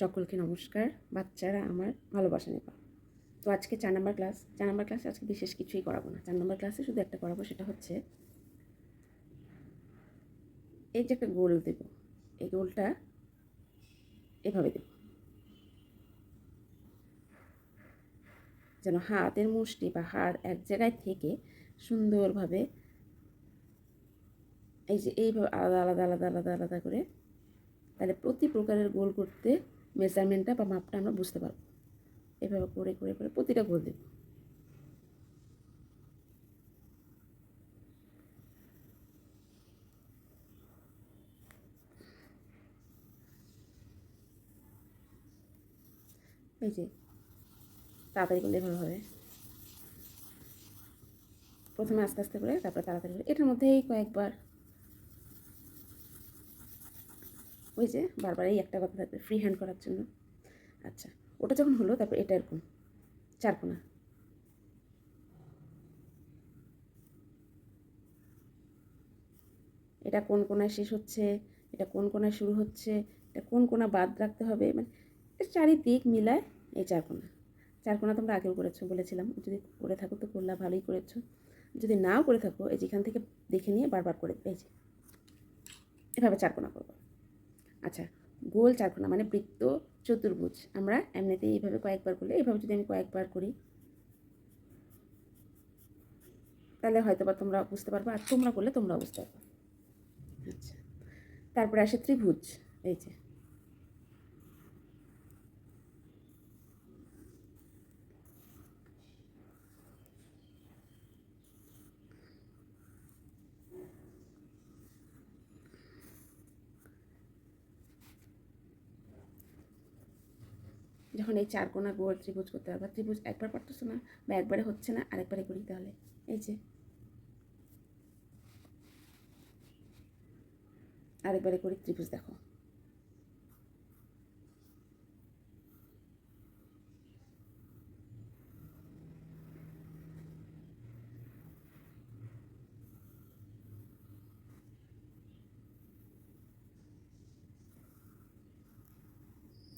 সকলকে নমস্কার। বাচ্চারা আমার ভালোবাসা নেবা। তো আজকে চার নম্বর ক্লাস, চার নম্বর ক্লাসে আজকে বিশেষ কিছুই করাবো না। চার নম্বর ক্লাসে শুধু একটা করাবো, সেটা হচ্ছে এই যে একটা গোল দেব। এই গোলটা এভাবে দেব। যেন হাতের মুষ্টি বা হাড় এক জায়গায় থেকে সুন্দরভাবে এই যে এইভাবে আলাদা আলাদা আলাদা আলাদা আলাদা করে তাহলে প্রতি প্রকারের গোল করতে মেজারমেন্টটা বা মাপটা আমরা বুঝতে পারব। এভাবে করে করে করে প্রতিটা গোল দেব এই যে, তাড়াতাড়ি করলে এভাবে হবে। প্রথমে আস্তে আস্তে করে তারপরে তাড়াতাড়ি করে। এটার মধ্যেই কয়েকবার ওই যে বারবার এই একটা কথা থাকবে ফ্রি হ্যান্ড করার জন্য। আচ্ছা ওটা যখন হলো, তারপর এটা এরকম চার কোনা এটা কোন কোনায় শেষ হচ্ছে? এটা কোন কোনায় শুরু হচ্ছে? এটা কোন কোনা বাদ রাখতে হবে? মানে চারিদিক মিলায় এই চার কোনা চার কোনা তোমরা আগেও করেছ, বলেছিলাম। যদি করে থাকো তো করলা, ভালোই করেছ। যদি নাও করে থাকো, এই যেখান থেকে দেখে নিয়ে বারবার করে এই যে। এভাবে চার কোনা করব। আচ্ছা গোল চারকোনা মানে বৃত্ত চতুর্ভুজ। আমরা এমনিতে এইভাবে কয়েকবার করলে এইভাবে যদি আমি কয়েকবার করি তাহলে হয়তো বা তোমরা বুঝতে পারবে আর তোমরা করলে তোমরা বুঝতে পারবে। আচ্ছা। তারপরে আসে ত্রিভুজ এই যে। যখন এই চার কোনা গোল ত্রিভুজ করতে পারবা ত্রিভুজ একবার পারতেছো না বা একবারে হচ্ছে না, আরেকবারে করি তাহলে। এই যে। আরেকবারে করি ত্রিভুজ, দেখো।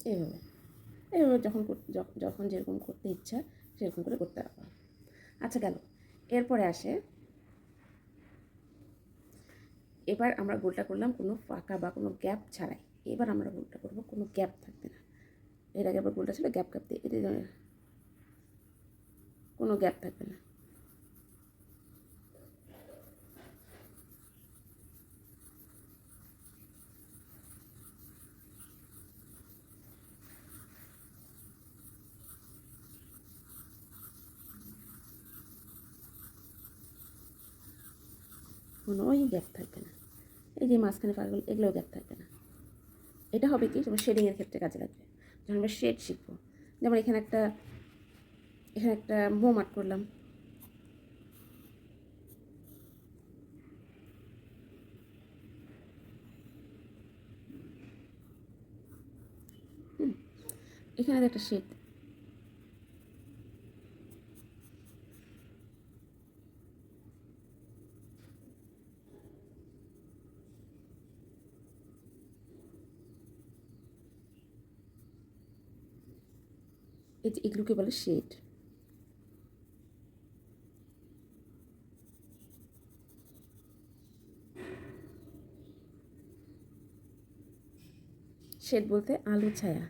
এইভাবে এইভাবে যখন যখন যেরকম করতে ইচ্ছা সেরকম করে করতে পারব আচ্ছা গেল। এরপরে আসে, এবার আমরা গোলটা করলাম, কোনো ফাঁকা বা কোনো গ্যাপ ছাড়াই। এবার আমরা গোলটা করব, কোনো গ্যাপ থাকবে না। এর আগে আবার গোলটা ছিল গ্যাপ গ্যাপ দিয়ে কোনো গ্যাপ থাকবে না। কোনোই গ্যাপ থাকবে না। এই যে মাঝখানে ফাঁকগুলো এগুলোও গ্যাপ থাকবে না। এটা হবে কি? যেমন শেডিংয়ের ক্ষেত্রে কাজে লাগবে। যখন আমরা শেড শিখব, যেমন এখানে একটা এখানে একটা মোম আর্ট করলাম। এখানে একটা শেড এই যে এগুলোকে বলে শেড। শেড বলতে আলো ছায়া।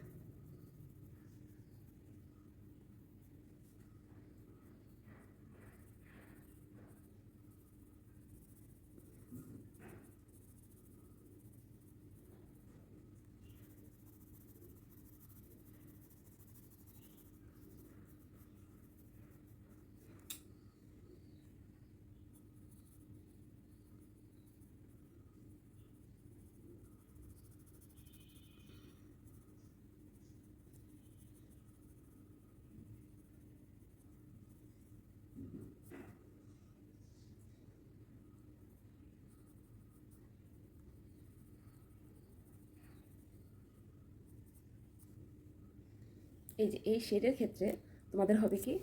এই যে, এই শেডের ক্ষেত্রে তোমাদের হবে কি,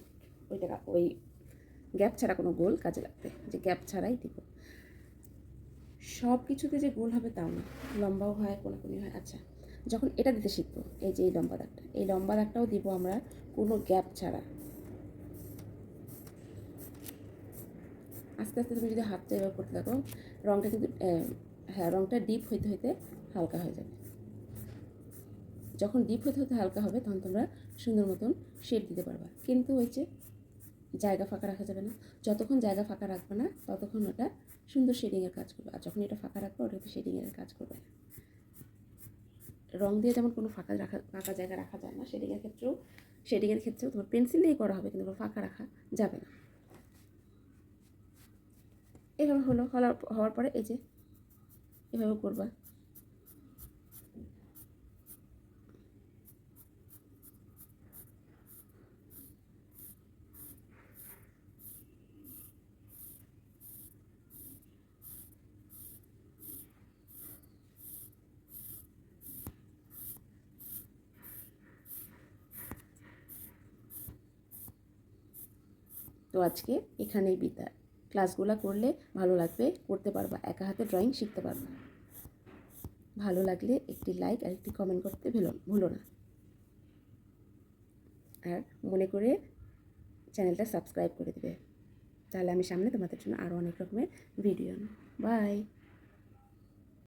ওইটা ওই গ্যাপ ছাড়া কোনো গোল কাজে লাগবে, যে গ্যাপ ছাড়াই দিব। সব কিছুতে যে গোল হবে তাও না, লম্বাও হয়, কোনাকুনি হয়। আচ্ছা যখন এটা দিতে শিখব, এই যে এই লম্বা দাগটা, এই লম্বা দাগটাও দিব আমরা কোনো গ্যাপ ছাড়া। আস্তে আস্তে তুমি যদি হাতটা এভাবে করতে থাকো রঙটা কিন্তু হ্যাঁ রঙটা ডিপ হইতে হইতে হালকা হয়ে যাবে। যখন ডিপ হতে হতে হালকা হবে, তখন তোমরা সুন্দর মতন শেড দিতে পারবা। কিন্তু যে জায়গা ফাঁকা রাখা যাবে না। যতক্ষণ জায়গা ফাঁকা রাখবে না, ততক্ষণ ওটা সুন্দর শেডিংয়ের কাজ করবে। আর যখন এটা ফাঁকা রাখবে ওটা কিন্তু শেডিংয়ের কাজ করবে না। রং দিয়ে যেমন কোনো ফাঁকা রাখা, ফাঁকা জায়গা রাখা যায় না শেডিংয়ের ক্ষেত্রেও শেডিংয়ের ক্ষেত্রেও তোমার পেন্সিল দিয়েই করা হবে, কিন্তু কোনো ফাঁকা রাখা যাবে না। এভাবে হলো হওয়ার হওয়ার পরে এই যে এভাবে করবা। তো আজকে এখানেই বিদায়। ক্লাসগুলো করলে ভালো লাগবে, করতে পারবা, একা হাতে ড্রয়িং শিখতে পারবা। ভালো লাগলে একটি লাইক আর একটি কমেন্ট করতে ভুলো ভুলো না। আর মনে করে চ্যানেলটা সাবস্ক্রাইব করে দেবে। তাহলে আমি সামনে তোমাদের জন্য আরও অনেক রকমের ভিডিও বাই